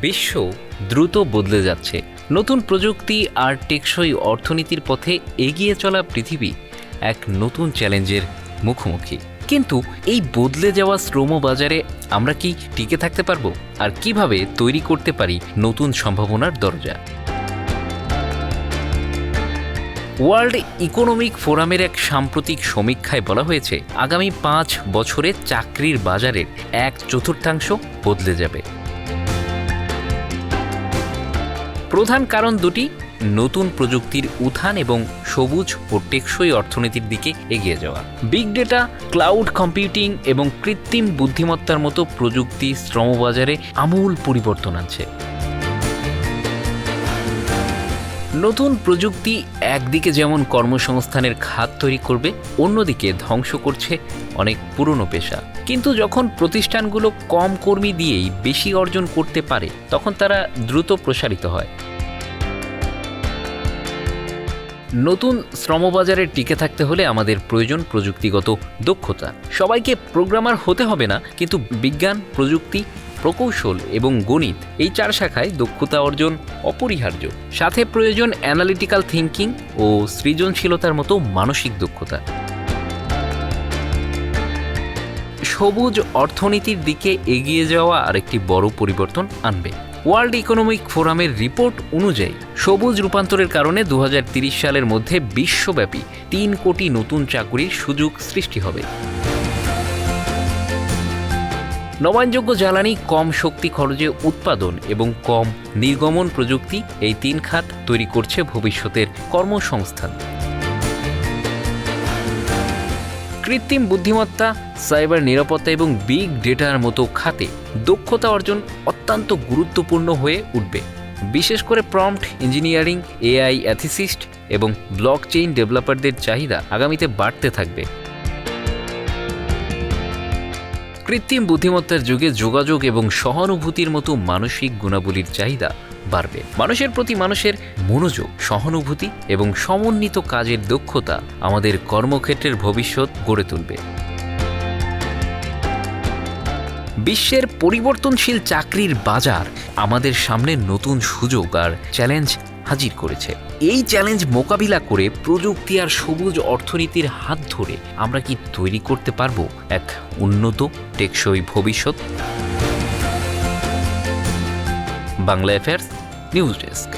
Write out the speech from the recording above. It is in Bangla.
বিশ্ব দ্রুত বদলে যাচ্ছে। নতুন প্রযুক্তি আর টেকসই অর্থনীতির পথে এগিয়ে চলা পৃথিবী এক নতুন চ্যালেঞ্জের মুখোমুখি। কিন্তু এই বদলে যাওয়া শ্রম বাজারে আমরা কি টিকে থাকতে পারব? আর কীভাবে তৈরি করতে পারি নতুন সম্ভাবনার দরজা? ওয়ার্ল্ড ইকোনমিক ফোরামের এক সাম্প্রতিক সমীক্ষায় বলা হয়েছে, আগামী পাঁচ বছরে চাকরির বাজারের এক চতুর্থাংশ বদলে যাবে। প্রধান কারণ দুটি, নতুন প্রযুক্তির উত্থান এবং সবুজ ও টেকসই অর্থনীতির দিকে এগিয়ে যাওয়া। বিগ ডেটা ক্লাউড কম্পিউটিং এবং কৃত্রিম বুদ্ধিমত্তার মতো প্রযুক্তি শ্রমবাজারে আমূল পরিবর্তন আনছে। নতুন প্রযুক্তি একদিকে যেমন কর্মসংস্থানের খাত তৈরি করবে, অন্যদিকে ধ্বংস করছে অনেক পুরনো পেশা। কিন্তু যখন প্রতিষ্ঠানগুলো কম কর্মী দিয়েই বেশি অর্জন করতে পারে, তখন তারা দ্রুত প্রসারিত হয়। নতুন শ্রমবাজারে টিকে থাকতে হলে আমাদের প্রয়োজন প্রযুক্তিগত দক্ষতা। সবাইকে প্রোগ্রামার হতে হবে না, কিন্তু বিজ্ঞান, প্রযুক্তি, প্রকৌশল এবং গণিত এই চার শাখায় দক্ষতা অর্জন অপরিহার্য। সাথে প্রয়োজন অ্যানালিটিক্যাল থিঙ্কিং ও সৃজনশীলতার মতো মানসিক দক্ষতা। সবুজ অর্থনীতির দিকে এগিয়ে যাওয়া আরেকটি বড় পরিবর্তন আনবে। ওয়ার্ল্ড ইকোনমিক ফোরামের রিপোর্ট অনুযায়ী, সবুজ রূপান্তরের কারণে দু সালের মধ্যে বিশ্বব্যাপী তিন কোটি নতুন চাকরির সুযোগ সৃষ্টি হবে। নবায়নযোগ্য জ্বালানি, কম শক্তি খরচে উৎপাদন এবং কম নির্গমন প্রযুক্তি এই তিন খাত তৈরি করছে ভবিষ্যতের কর্মসংস্থান। কৃত্রিম বুদ্ধিমত্তা, সাইবার নিরাপত্তা এবং বিগ ডেটার মতো খাতে দক্ষতা অর্জন অত্যন্ত গুরুত্বপূর্ণ হয়ে উঠবে। বিশেষ করে প্রম্পট, ইঞ্জিনিয়ারিং, এআই, অ্যাথিসিস্ট এবং ব্লক চেইন ডেভেলপারদের চাহিদা আগামীতে বাড়তে থাকবে। কৃত্রিম বুদ্ধিমত্তার যুগে যোগাযোগ এবং সহানুভূতির মতো মানসিক গুণাবলীর চাহিদা বাড়বে। মানুষের প্রতি মানুষের মনোযোগ, সহানুভূতি এবং সমন্বিত কাজের দক্ষতা আমাদের কর্মক্ষেত্রের ভবিষ্যৎ গড়ে তুলবে। বিশ্বের পরিবর্তনশীল চাকরির বাজার আমাদের সামনে নতুন সুযোগ আর চ্যালেঞ্জ হাজির করেছে। এই চ্যালেঞ্জ মোকাবিলা করে প্রযুক্তি আর সবুজ অর্থনীতির হাত ধরে আমরা কি তৈরি করতে পারব এক উন্নত টেকসই ভবিষ্যৎ? Bangla affairs news desk